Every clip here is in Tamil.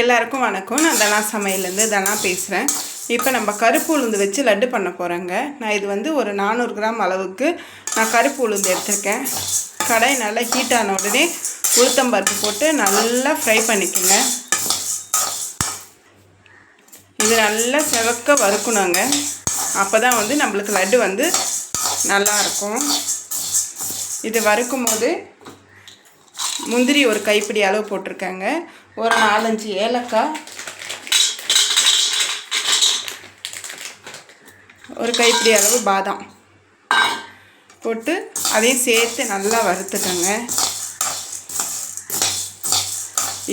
எல்லாருக்கும் வணக்கம். நான் தனா சமையலேருந்து தனா பேசுகிறேன். இப்போ நம்ம கருப்பு உளுந்து வச்சு லட்டு பண்ண போகிறேங்க. நான் இது வந்து ஒரு நானூறு கிராம் அளவுக்கு நான் கருப்பு உளுந்து எடுத்திருக்கேன். கடாய் நல்லா ஹீட் ஆன உடனே உளுத்தம்பருப்பு போட்டு நல்லா ஃப்ரை பண்ணிக்கோங்க. இது நல்லா செவக்க வறுக்கணுங்க. அப்போ தான் வந்து நம்மளுக்கு லட்டு வந்து நல்லாயிருக்கும் இது வறுக்கும் போது முந்திரி ஒரு கைப்பிடி அளவு போட்டிருக்காங்க. ஒரு நாலஞ்சு ஏலக்காய். ஒரு கைப்பிடி அளவு பாதாம். போட்டு அதையும் சேர்த்து நல்லா வறுத்துக்கோங்க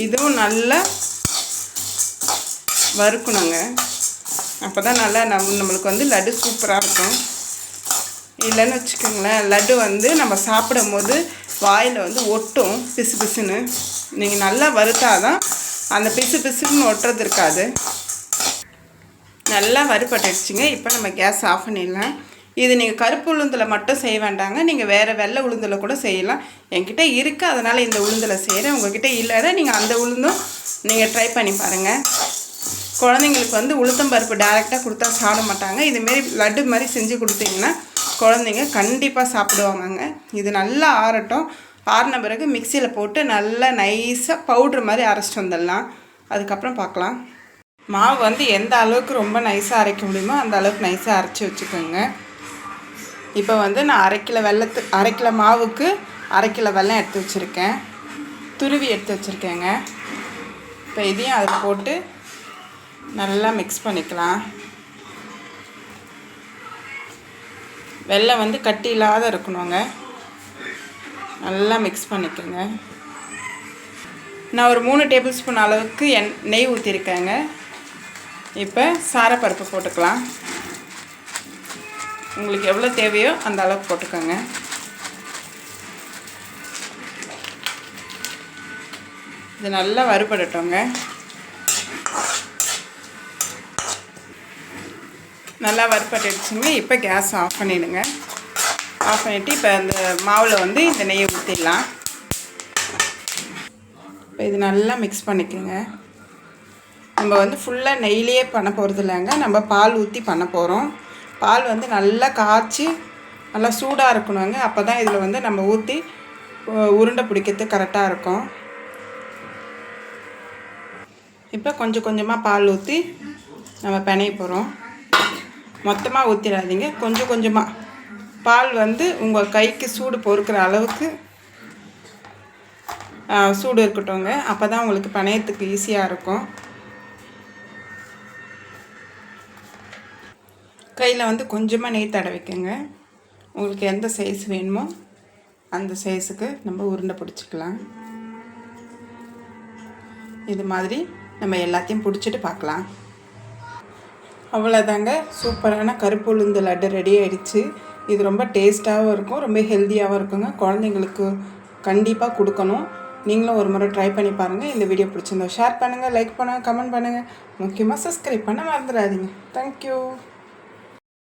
இதுவும் நல்லா வறுக்கணுங்க. அப்போ தான் நல்லா நம் நம்மளுக்கு வந்து லட்டு சூப்பராக இருக்கும். இல்லைன்னு வச்சுக்கோங்களேன். லட்டு வந்து நம்ம சாப்பிடும் போது வாயில் வந்து ஒட்டும் பிசு பிசுன்னு. நீங்கள் நல்லா வறுத்தாதான் அந்த பிசு பிசுன்னு ஒட்டுறது இருக்காது. நல்லா வறுபட்டுடுச்சுங்க. இப்போ நம்ம கேஸ் ஆஃப் பண்ணிடலாம். இது நீங்கள் கருப்பு உளுந்தில் மட்டும் செய்ய வேண்டாங்க. நீங்கள் வேறு வெள்ளை உளுந்தில் கூட செய்யலாம். என்கிட்ட இருக்குது அதனால் இந்த உளுந்தில் செய்கிறேன் உங்கள்கிட்ட இல்லைன்னா நீங்கள் அந்த உளுந்தும் நீங்கள் ட்ரை பண்ணி பாருங்கள் குழந்தைங்களுக்கு வந்து உளுத்தம்பருப்பு டேரெக்டாக கொடுத்தா சாப்பிட மாட்டாங்க. இதுமாரி லட்டு மாதிரி செஞ்சு கொடுத்தீங்கன்னா குழந்தைங்க கண்டிப்பாக சாப்பிடுவாங்கங்க. இது நல்லா ஆறட்டும். ஆறின பிறகு மிக்சியில் போட்டு நல்லா நைஸாக பவுட்ரு மாதிரி அரைச்சிட்டு வந்துடலாம். அதுக்கப்புறம் பார்க்கலாம். மாவு வந்து எந்த அளவுக்கு ரொம்ப நைஸாக அரைக்க முடியுமோ அந்த அளவுக்கு நைஸாக அரைச்சி வச்சுக்கோங்க. இப்போ வந்து நான் அரை கிலோ வெள்ளத்து அரை கிலோ மாவுக்கு அரை கிலோ வெல்லம் எடுத்து வச்சுருக்கேன். துருவி எடுத்து வச்சுருக்கேங்க. இப்போ இதையும் அதில் போட்டு நல்லா மிக்ஸ் பண்ணிக்கலாம். வெள்ளம் வந்து கட்டி இல்லாத இருக்கணுங்க. நல்லா மிக்ஸ் பண்ணிக்கோங்க. நான் ஒரு மூணு டேபிள் ஸ்பூன் அளவுக்கு எண் நெய் ஊற்றிருக்கேங்க இப்போ சாரப்பருப்பு போட்டுக்கலாம். உங்களுக்கு எவ்வளோ தேவையோ அந்த அளவுக்கு போட்டுக்கோங்க. இது நல்லா வறுபடட்டோங்க நல்லா வறுப்பட்டுடுச்சுங்க இப்போ கேஸ் ஆஃப் பண்ணிவிடுங்க ஆஃப் பண்ணிவிட்டு இப்போ அந்த மாவில் வந்து இந்த நெய்யை ஊற்றிடலாம் இப்போ இது நல்லா மிக்ஸ் பண்ணிக்கோங்க. நம்ம வந்து ஃபுல்லாக நெய்லேயே பண்ண போகிறது இல்லைங்க. நம்ம பால் ஊற்றி பண்ண போகிறோம் பால் வந்து நல்லா காய்ச்சி நல்லா சூடாக இருக்கணுங்க. அப்போ தான் இதில் வந்து நம்ம ஊற்றி உருண்டை பிடிக்கிறது கரெக்டாக இருக்கும். இப்போ கொஞ்சம் கொஞ்சமாக பால் ஊற்றி நம்ம பிணைய போகிறோம் மொத்தமாக ஊற்றிடாதீங்க கொஞ்சம் கொஞ்சமாக பால் வந்து உங்கள் கைக்கு சூடு பொறுக்கிற அளவுக்கு சூடு இருக்கட்டும்ங்க. அப்போ தான் உங்களுக்கு பணையத்துக்கு ஈஸியாக இருக்கும். கையில் வந்து கொஞ்சமாக நெய் தடவிக்கங்க. உங்களுக்கு எந்த சைஸ் வேணுமோ அந்த சைஸுக்கு நம்ம உருண்டை பிடிச்சிக்கலாம். இது மாதிரி நம்ம எல்லாத்தையும் பிடிச்சிட்டு பார்க்கலாம். அவ்வளோதாங்க சூப்பரான கருப்பு உளுந்து லட்டு ரெடி ஆகிடுச்சு இது ரொம்ப டேஸ்ட்டாகவும் இருக்கும் ரொம்ப ஹெல்த்தியாகவும் இருக்குங்க. குழந்தைங்களுக்கு கண்டிப்பாக கொடுக்கணும். நீங்களும் ஒரு முறை ட்ரை பண்ணி பாருங்கள் இந்த வீடியோ பிடிச்சிருந்தா ஷேர் பண்ணுங்கள் லைக் பண்ணுங்கள் கமெண்ட் பண்ணுங்கள் முக்கியமாக சப்ஸ்கிரைப் பண்ண மறந்துடாதீங்க. தேங்க்யூ